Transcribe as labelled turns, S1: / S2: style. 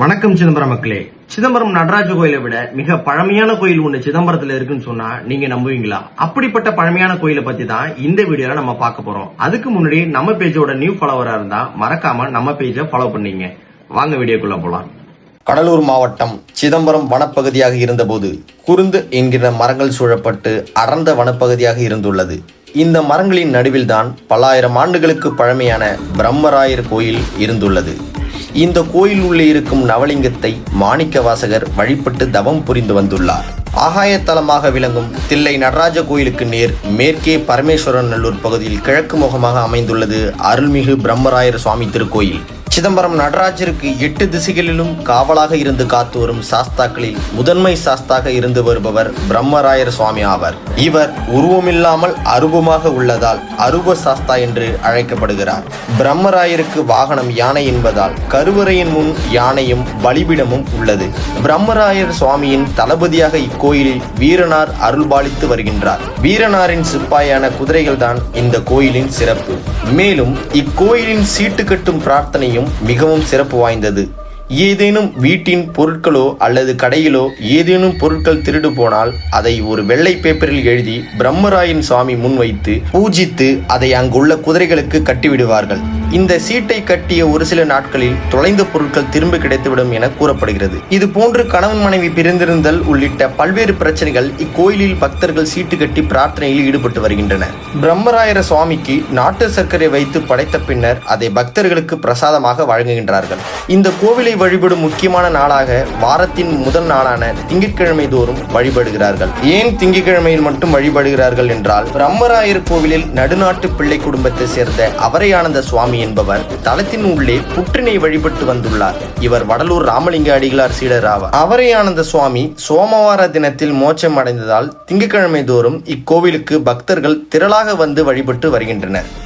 S1: வணக்கம் சிதம்பரம் மக்களே. சிதம்பரம் நடராஜ கோயிலை விட மிக பழமையான கோயில் ஒண்ணு சிதம்பரத்துல இருக்குன்னு சொன்னா நீங்க நம்புவீங்களா? அப்படிப்பட்ட பழமையான கோயிலை பத்தி தான் இந்த வீடியோல நம்ம பார்க்க போறோம். அதுக்கு முன்னாடி நம்ம பேஜோட நியூ ஃபாலோவரா இருந்தா மறக்காம நம்ம பேஜை ஃபாலோ பண்ணீங்க. வாங்க வீடியோக்குள்ள போலாம்.
S2: கடலூர் மாவட்டம் சிதம்பரம் வனப்பகுதியாக இருந்தபோது குருந்து என்கிற மரங்கள் சூழப்பட்டு அடர்ந்த வனப்பகுதியாக இருந்துள்ளது. இந்த மரங்களின் நடுவில்தான் பல்லாயிரம் ஆண்டுகளுக்கு பழமையான பிரம்மராயர் கோயில் இருந்துள்ளது. இந்த கோயில் உள்ளே இருக்கும் நவலிங்கத்தை மாணிக்க வாசகர் வழிபட்டு தவம் புரிந்து வந்துள்ளார். ஆகாயத்தலமாக விளங்கும் தில்லை நடராஜ கோயிலுக்கு நேர் மேற்கே பரமேஸ்வரன் நல்லூர் பகுதியில் கிழக்கு முகமாக அமைந்துள்ளது அருள்மிகு பிரம்மராயர் சுவாமி திருக்கோயில். சிதம்பரம் நடராஜருக்கு எட்டு திசைகளிலும் காவலாக இருந்து காத்து வரும் சாஸ்தாக்களில் முதன்மை சாஸ்தாக இருந்து வருபவர் பிரம்மராயர் சுவாமி ஆவர். இவர் உருவமில்லாமல் அருவமாக உள்ளதால் அருப சாஸ்தா என்று அழைக்கப்படுகிறார். பிரம்மராயருக்கு வாகனம் யானை என்பதால் கருவறையின் முன் யானையும் பலிபிடமும் உள்ளது. பிரம்மராயர் சுவாமியின் தளபதியாக இக்கோயிலில் வீரனார் அருள்பாலித்து வருகின்றார். வீரனாரின் சிப்பாயான குதிரைகள்தான் இந்த கோயிலின் சிறப்பு. மேலும் இக்கோயிலின் சீட்டு கட்டும் பிரார்த்தனையும் மிகவும் சிறப்பு வாய்ந்தது. ஏதேனும் வீட்டின் பொருட்களோ அல்லது கடையிலோ ஏதேனும் பொருட்கள் திருடு போனால் அதை ஒரு வெள்ளை பேப்பரில் எழுதி பிரம்மராயன் சுவாமி முன்வைத்து பூஜித்து அதை அங்குள்ள குதிரைகளுக்கு கட்டிவிடுவார்கள். இந்த சீட்டை கட்டிய ஒரு சில நாட்களில் தொலைந்த பொருட்கள் திரும்ப கிடைத்துவிடும் என கூறப்படுகிறது. இது போன்று கணவன் மனைவி பிரிந்திருந்தல் உள்ளிட்ட பல்வேறு பிரச்சனைகள் இக்கோயிலில் பக்தர்கள் சீட்டு கட்டி பிரார்த்தனையில் ஈடுபட்டு வருகின்றனர். பிரம்மராயர சுவாமிக்கு நாட்டு சர்க்கரை வைத்து படைத்த பின்னர் அதை பக்தர்களுக்கு பிரசாதமாக வழங்குகின்றார்கள். இந்த கோவிலை வழிபடும் முக்கியமான நாளாக வாரத்தின் முதல் நாளான திங்கட்கிழமை தோறும் வழிபடுகிறார்கள். ஏன் திங்கட்கிழமையில் மட்டும் வழிபடுகிறார்கள் என்றால் பிரம்மராயர் கோவிலில் நடுநாட்டு பிள்ளை குடும்பத்தை சேர்ந்த அவரையானந்த சுவாமி என்பவர் தலத்தின் உள்ளே புற்றினை வழிபட்டு வந்துள்ளார். இவர் வடலூர் ராமலிங்க அடிகளார் சீடர் ஆவார். ஆனந்த சுவாமி சோமவார தினத்தில் மோட்சம் அடைந்ததால் திங்கட்கிழமை தோறும் இக்கோவிலுக்கு பக்தர்கள் திரளாக வந்து வழிபட்டு வருகின்றனர்.